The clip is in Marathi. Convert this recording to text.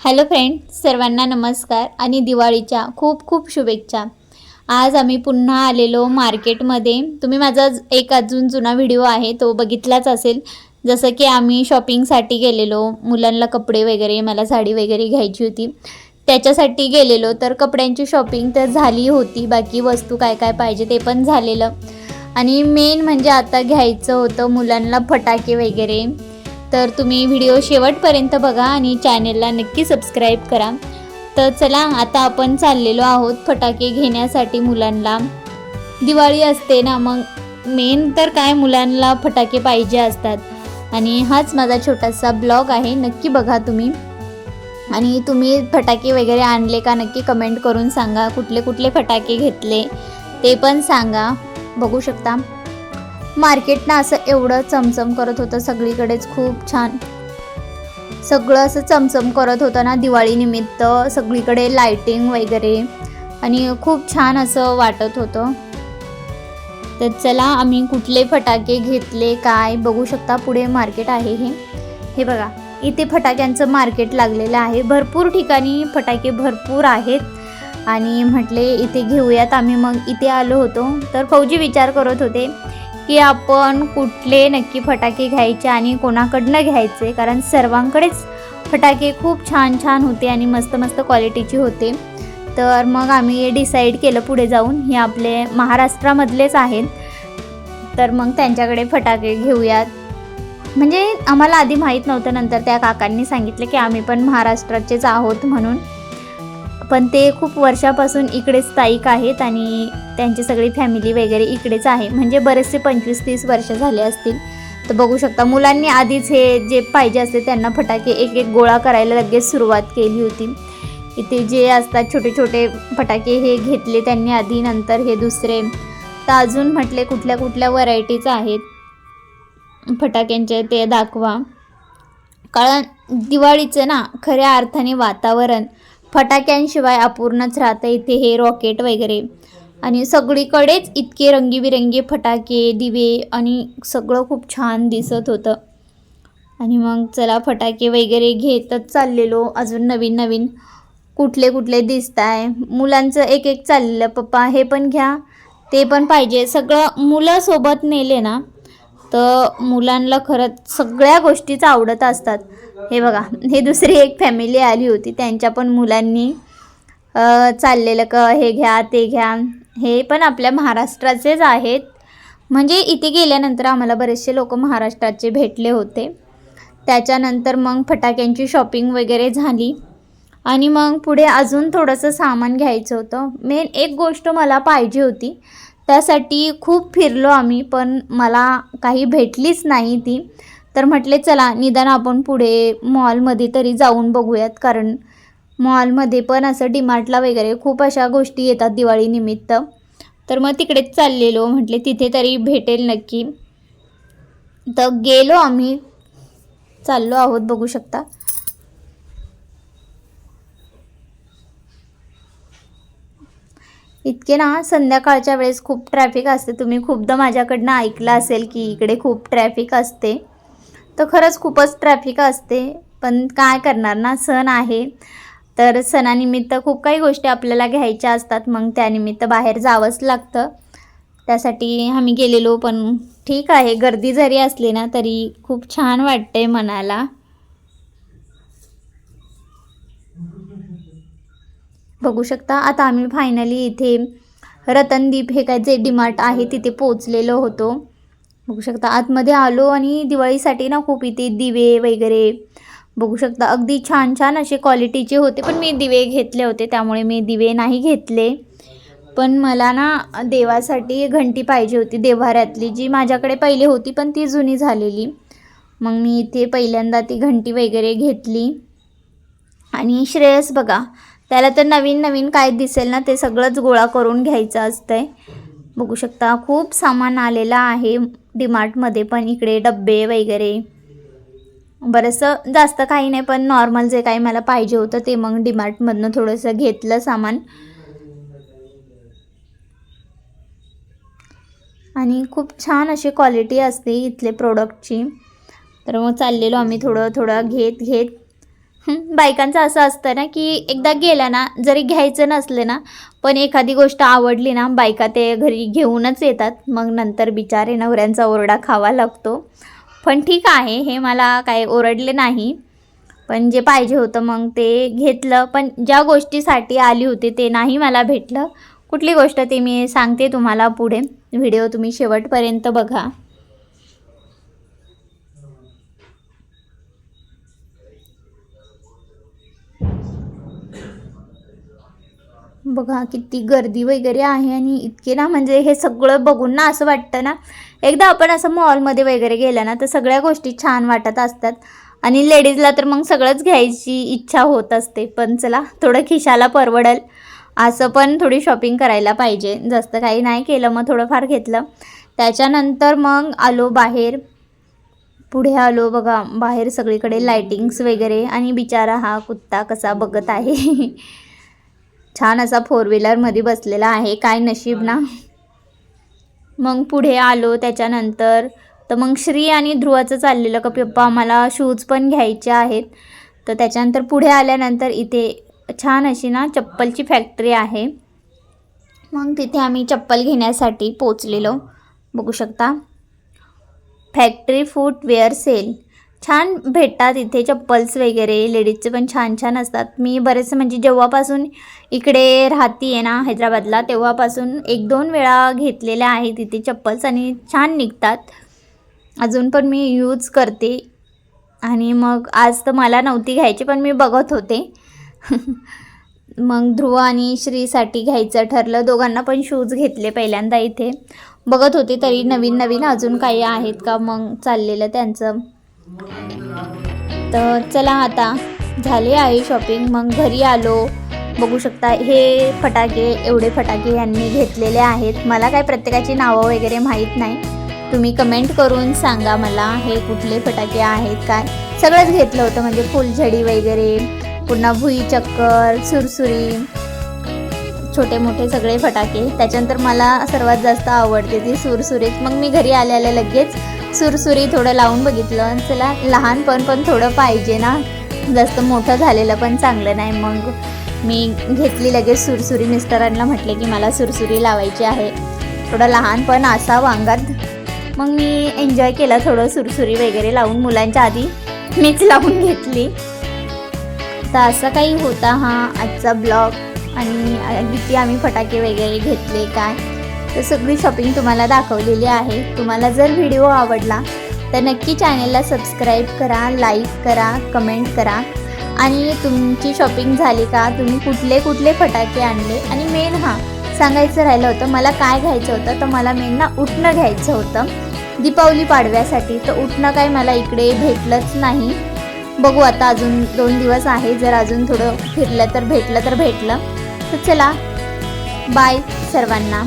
हॅलो फ्रेंड सर्वांना नमस्कार आणि दिवाळीच्या खूप खूप शुभेच्छा. आज आम्ही पुन्हा आलेलो मार्केटमध्ये. तुम्ही माझा एक अजून जुना व्हिडिओ आहे तो बघितलाच असेल. जसं की आम्ही शॉपिंगसाठी गेलेलो मुलांना कपडे वगैरे मला साडी वगैरे घ्यायची होती. त्याच्यासाठी गेलेलो तर कपड्यांची शॉपिंग तर झाली होती बाकी वस्तू काय काय पाहिजे ते पण झालेलं. आणि मेन म्हणजे आता घ्यायचं होतं मुलांना फटाके वगैरे. तर तुम्ही व्हिडिओ शेवटपर्यंत बघा आणि चॅनेलला नक्की सबस्क्राईब करा. तर चला आता आपण चाललेलो आहोत फटाके घेण्यासाठी मुलांना. दिवाळी असते ना मग मेन तर काय मुलांना फटाके पाहिजे असतात. आणि हाच माझा छोटासा ब्लॉग आहे नक्की बघा तुम्ही. आणि तुम्ही फटाके वगैरे आणले का नक्की कमेंट करून सांगा कुठले कुठले फटाके घेतले ते पण सांगा. बघू शकता. मार्केट ना असं एवढं चमचम करत होतं सगळीकडेच खूप छान. सगळं असं चमचम करत होतं ना दिवाळीनिमित्त सगळीकडे लायटिंग वगैरे आणि खूप छान असं वाटत होतं. तर चला आम्ही कुठले फटाके घेतले काय बघू शकता पुढे मार्केट आहे हे. हे बघा इथे फटाक्यांचं मार्केट लागलेलं आहे. भरपूर ठिकाणी फटाके भरपूर आहेत. आणि म्हटले इथे घेऊयात आम्ही. मग इथे आलो होतो. तर फौजी विचार करत होते की आपण कुठले नक्की फटाके घ्यायचे आणि कोणाकडनं घ्यायचे. कारण सर्वांकडेच फटाके खूप छान छान होते आणि मस्त मस्त क्वालिटीचे होते. तर मग आम्ही डिसाईड केलं पुढे जाऊन. हे आपले महाराष्ट्रामधलेच आहेत. तर मग त्यांच्याकडे फटाके घेऊयात. म्हणजे आम्हाला आधी माहीत नव्हतं नंतर त्या काकांनी सांगितलं की आम्ही पण महाराष्ट्राचेच आहोत म्हणून. पण ते खूप वर्षापासून इकडे स्थायिक आहेत आणि त्यांची सगळी फॅमिली वगैरे इकडेच आहे. म्हणजे बरेचसे पंचवीस तीस वर्ष झाले असतील. तर बघू शकता मुलांनी आधीच हे जे पाहिजे असते त्यांना फटाके एक एक गोळा करायला लगेच सुरुवात केली होती. इथे जे असतात छोटे छोटे फटाके हे घेतले त्यांनी आधी नंतर हे दुसरे. तर अजून म्हटले कुठल्या कुठल्या व्हरायटीज आहेत फटाक्यांचे ते दाखवा. कारण दिवाळीचं ना खऱ्या अर्थाने वातावरण फटाक्यांशिवाय अपूर्णच राहतं इथे हे रॉकेट वगैरे. आणि सगळीकडेच इतके रंगीबिरंगी फटाके दिवे आणि सगळं खूप छान दिसत होतं. आणि मग चला फटाके वगैरे घेतच चाललेलो. अजून नवीन नवीन कुठले कुठले दिसत आहे मुलांचं एक एक चाललेलं. पप्पा हे पण घ्या. ते पण पाहिजे. सगळं मुलं सोबत नेले ना. तर मुलांना खरंच सगळ्या गोष्टीच आवडत असतात. हे बघा हे दुसरी एक फॅमिली आली होती. त्यांच्या पण मुलांनी चाललेलं क हे घ्या ते घ्या. हे पण आपल्या महाराष्ट्राचेच आहेत. म्हणजे इथे गेल्यानंतर आम्हाला बरेचसे लोक महाराष्ट्राचे भेटले होते. त्याच्यानंतर मग फटाक्यांची शॉपिंग वगैरे झाली. आणि मग पुढे अजून थोडंसं सामान घ्यायचं होतं. मेन एक गोष्ट मला पाहिजे होती. त्यासाठी खूप फिरलो आम्ही पण मला काही भेटलीच नाही ती. तर म्हटले चला निदान आपण पुढे मॉलमध्ये तरी जाऊन बघूयात. कारण मॉलमध्ये पण असं डिमार्टला वगैरे खूप अशा गोष्टी येतात दिवाळीनिमित्त तर मग तिकडेच चाललेलो म्हटले तिथे तरी भेटेल नक्की. तर गेलो आम्ही. चाललो आहोत बघू शकता. इतके ना संध्याकाळच्या वेळेस खूप ट्रॅफिक असते. तुम्ही खूपदा माझ्याकडनं ऐकलं असेल की इकडे खूप ट्रॅफिक असते. तर खरंच खूपच ट्रॅफिक असते. पण काय करणार ना सण आहे. तर सणानिमित्त खूप काही गोष्टी आपल्याला घ्यायच्या असतात. मग त्यानिमित्त बाहेर जावंच लागतं. त्यासाठी आम्ही गेलेलो पण ठीक आहे. गर्दी जरी असली ना तरी खूप छान वाटते मनाला. बघू शकता. आता आम्ही फायनली इथे रतनदीप हे काय जे डिमार्ट आहे तिथे पोचलेलो होतो. बघू शकता आतमध्ये आलो आणि दिवाळीसाठी ना खूप इथे दिवे वगैरे बघू शकता. अगदी छान छान असे क्वालिटीचे होते पण मी दिवे घेतले होते त्यामुळे मी दिवे नाही घेतले. पण मला ना देवासाठी घंटी पाहिजे होती देव्हाऱ्यातली जी माझ्याकडे पहिले होती पण ती जुनी झालेली. मग मी इथे पहिल्यांदा ती घंटी वगैरे घेतली. आणि श्रेयस बघा त्याला तर नवीन नवीन काय दिसेल ना ते सगळंच गोळा करून घ्यायचं असतंय. बघू शकता खूप सामान आलेलं आहे डीमार्टमध्ये पण इकडे डब्बे वगैरे. बरंचसं जास्त काही नाही पण नॉर्मल जे काही मला पाहिजे होतं ते मग डीमार्टमधनं थोडंसं घेतलं सामान. आणि खूप छान अशी क्वालिटी असते इथले प्रोडक्टची तर मग चाललेलो आम्ही थोडं थोडं घेत घेत बायकांचं असं असतं ना की एकदा गेल्या ना जरी घ्यायचं नसले ना पण एखादी गोष्ट आवडली ना बायका ते घरी घेऊनच येतात. मग नंतर बिचारे नवऱ्यांचा ओरडा खावा लागतो. पण ठीक आहे हे मला काय ओरडले नाही. पण जे पाहिजे होतं मग ते घेतलं. पण ज्या गोष्टीसाठी आली होती ते नाही मला भेटलं. कुठली गोष्ट ते मी सांगते तुम्हाला पुढे. व्हिडिओ तुम्ही शेवटपर्यंत बघा. बघा किती गर्दी वगैरे आहे आणि इतके ना म्हणजे हे सगळं बघून ना असं वाटतं ना. एकदा आपण असं मॉलमध्ये वगैरे गेलं ना तर सगळ्या गोष्टी छान वाटत असतात. आणि लेडीजला तर मग सगळंच घ्यायची इच्छा होत असते. पण चला थोडं खिशाला परवडेल. असं पण थोडी शॉपिंग करायला पाहिजे. जास्त काही नाही केलं मग थोडंफार घेतलं. त्याच्यानंतर मग आलो बाहेर. पुढे आलो बघा बाहेर सगळीकडे लायटिंग्स वगैरे. आणि बिचारा हा कुत्ता कसा बघत आहे. छान असा फोर व्हीलरमध्ये बसलेला आहे. काय नशीब ना. मग पुढे आलो. त्याच्यानंतर तर मग श्री आणि ध्रुवाचं चाललेलं का पप्पा आम्हाला शूज पण घ्यायचे आहेत. तर त्याच्यानंतर पुढे आल्यानंतर इथे छान अशी ना चप्पलची फॅक्टरी आहे. मग तिथे आम्ही चप्पल घेण्यासाठी पोचलेलो बघू शकता. फॅक्टरी फूटवेअर सेल छान भेटतात इथे चप्पल्स वगैरे लेडीजचे पण छान छान असतात. मी बरेच म्हणजे जेव्हापासून इकडे राहते आहे ना हैदराबादला तेव्हापासून एक दोन वेळा घेतलेल्या आहेत इथे चप्पल्स आणि छान निघतात. अजून पण मी यूज करते. आणि मग आज तर मला नव्हती घ्यायची पण मी बघत होते. मग ध्रुव आणि श्रीसाठी घ्यायचं ठरलं. दोघांना पण शूज घेतले पहिल्यांदा इथे. बघत होते तरी नवीन नवीन अजून काही आहेत का? मग चाललेलं त्यांचं. तर चला आता झाले आहे शॉपिंग मग घरी आलो. बघू शकता हे फटाके एवढे फटाके यांनी घेतलेले आहेत. मला काय प्रत्येकाची नावं वगैरे माहीत नाही. तुम्ही कमेंट करून सांगा मला हे कुठले फटाके आहेत काय? सगळंच घेतलं होतं म्हणजे फुलझडी वगैरे पुन्हा भुई चक्कर सुरसुरी छोटे मोठे सगळे फटाके. त्याच्यानंतर मला सर्वात जास्त आवडते ती सुरसुरीत मग मी घरी आल्याला लगेच सुरसुरी थोडं लावून बघितलं चला लहानपण पण थोडं पाहिजे ना. जास्त मोठं झालेलं पण चांगलं नाही. मग मी घेतली लगेच सुरसुरी. मिस्टरांना म्हटले की मला सुरसुरी लावायची आहे. थोडं लहानपण असा वांगात मग मी एन्जॉय केला थोडं सुरसुरी वगैरे लावून मुलांच्या आधी. मीच लावून घेतली. तर असं काही होता हा आजचा ब्लॉग. आणि किती आम्ही फटाके वगैरे घेतले काय? तर सगळी शॉपिंग तुम्हाला दाखवलेली आहे. तुम्हाला जर व्हिडिओ आवडला तर नक्की चॅनेलला सबस्क्राईब करा लाईक करा कमेंट करा. आणि तुमची शॉपिंग झाली का तुम्ही कुठले कुठले फटाके आणले? आणि मेन हां सांगायचं राहिलं होतं मला काय घ्यायचं होतं तर मला मेन ना उठणं घ्यायचं होतं. दीपावली पाडव्यासाठी तर उठणं काय मला इकडे भेटलंच नाही. बघू आता अजून दोन दिवस आहे जर अजून थोडं फिरलं तर भेटलं तर भेटलं. तर चला बाय सर्वांना.